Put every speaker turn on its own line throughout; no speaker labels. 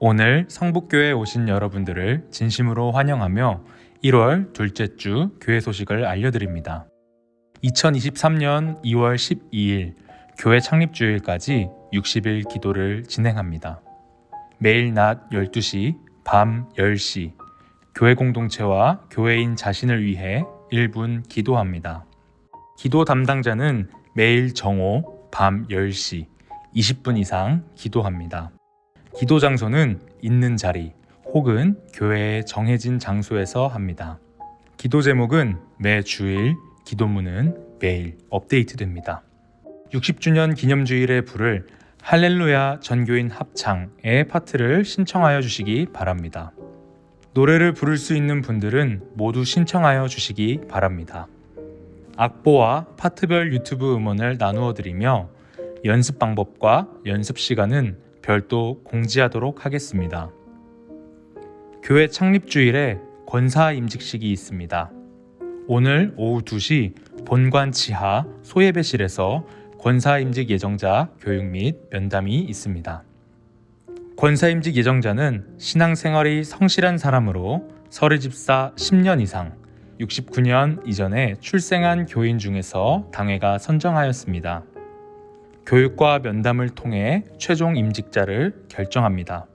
오늘 성북교회 오신 여러분들을 진심으로 환영하며 1월 둘째 주 교회 소식을 알려드립니다. 2023년 2월 12일 교회 창립 주일까지 60일 기도를 진행합니다. 매일 낮 12시, 밤 10시 교회 공동체와 교회인 자신을 위해 1분 기도합니다. 기도 담당자는 매일 정오 밤 10시 20분 이상 기도합니다. 기도 장소는 있는 자리 혹은 교회의 정해진 장소에서 합니다. 기도 제목은 매 주일, 기도문은 매일 업데이트됩니다. 60주년 기념주일에 부를 할렐루야 전교인 합창의 파트를 신청하여 주시기 바랍니다. 노래를 부를 수 있는 분들은 모두 신청하여 주시기 바랍니다. 악보와 파트별 유튜브 음원을 나누어 드리며 연습 방법과 연습 시간은 별도 공지하도록 하겠습니다. 교회 창립 주일에 권사 임직식이 있습니다. 오늘 오후 2시 본관 지하 소예배실에서 권사 임직 예정자 교육 및 면담이 있습니다. 권사 임직 예정자는 신앙생활이 성실한 사람으로 서리 집사 10년 이상 69년 이전에 출생한 교인 중에서 당회가 선정하였습니다. 교육과 면담을 통해 최종 임직자를 결정합니다.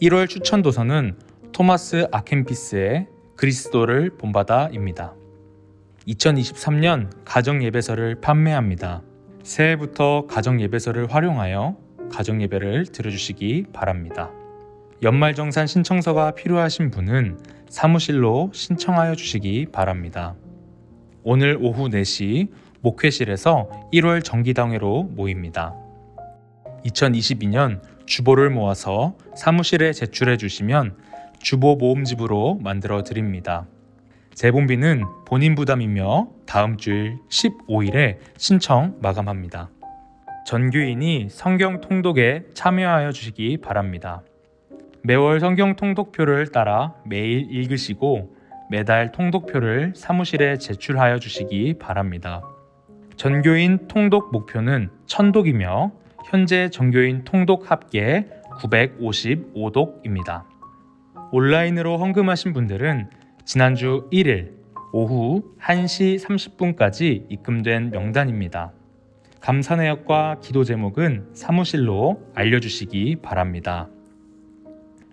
1월 추천 도서는 토마스 아켄피스의 그리스도를 본바다입니다. 2023년 가정 예배서를 판매합니다. 새해부터 가정 예배서를 활용하여 가정 예배를 들어주시기 바랍니다. 연말정산 신청서가 필요하신 분은 사무실로 신청하여 주시기 바랍니다. 오늘 오후 4시 목회실에서 1월 정기당회로 모입니다. 2022년 주보를 모아서 사무실에 제출해 주시면 주보 모음집으로 만들어 드립니다. 재본비는 본인 부담이며 다음 주일 15일에 신청 마감합니다. 전교인이 성경 통독에 참여하여 주시기 바랍니다. 매월 성경 통독표를 따라 매일 읽으시고 매달 통독표를 사무실에 제출하여 주시기 바랍니다. 전교인 통독 목표는 1000독이며 현재 전교인 통독 합계 955독입니다. 온라인으로 헌금하신 분들은 지난주 1일 오후 1시 30분까지 입금된 명단입니다. 감사 내역과 기도 제목은 사무실로 알려주시기 바랍니다.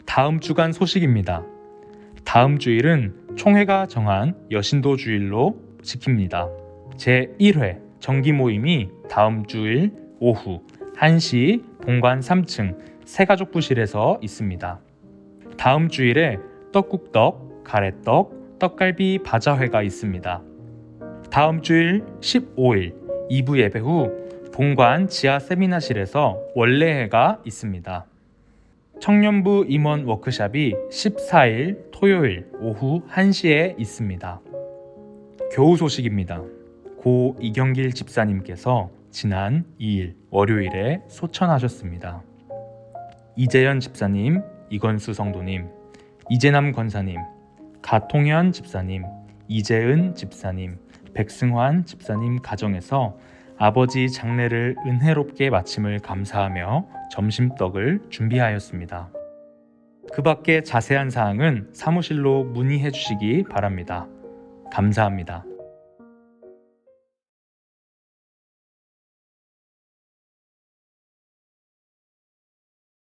다음 주간 소식입니다. 다음 주일은 총회가 정한 여신도 주일로 지킵니다. 제1회 정기 모임이 다음 주일 오후 1시 본관 3층 새가족 부실에서 있습니다. 다음 주일에 떡국떡, 가래떡, 떡갈비 바자회가 있습니다. 다음 주일 15일 2부 예배 후 본관 지하 세미나실에서 원래회가 있습니다. 청년부 임원 워크샵이 14일 토요일 오후 1시에 있습니다. 교우 소식입니다. 고 이경길 집사님께서 지난 2일 월요일에 소천하셨습니다. 이재현 집사님, 이건수 성도님, 이재남 권사님, 가통현 집사님, 이재은 집사님, 백승환 집사님 가정에서 아버지 장례를 은혜롭게 마침을 감사하며 점심떡을 준비하였습니다. 그 밖에 자세한 사항은 사무실로 문의해 주시기 바랍니다. 감사합니다.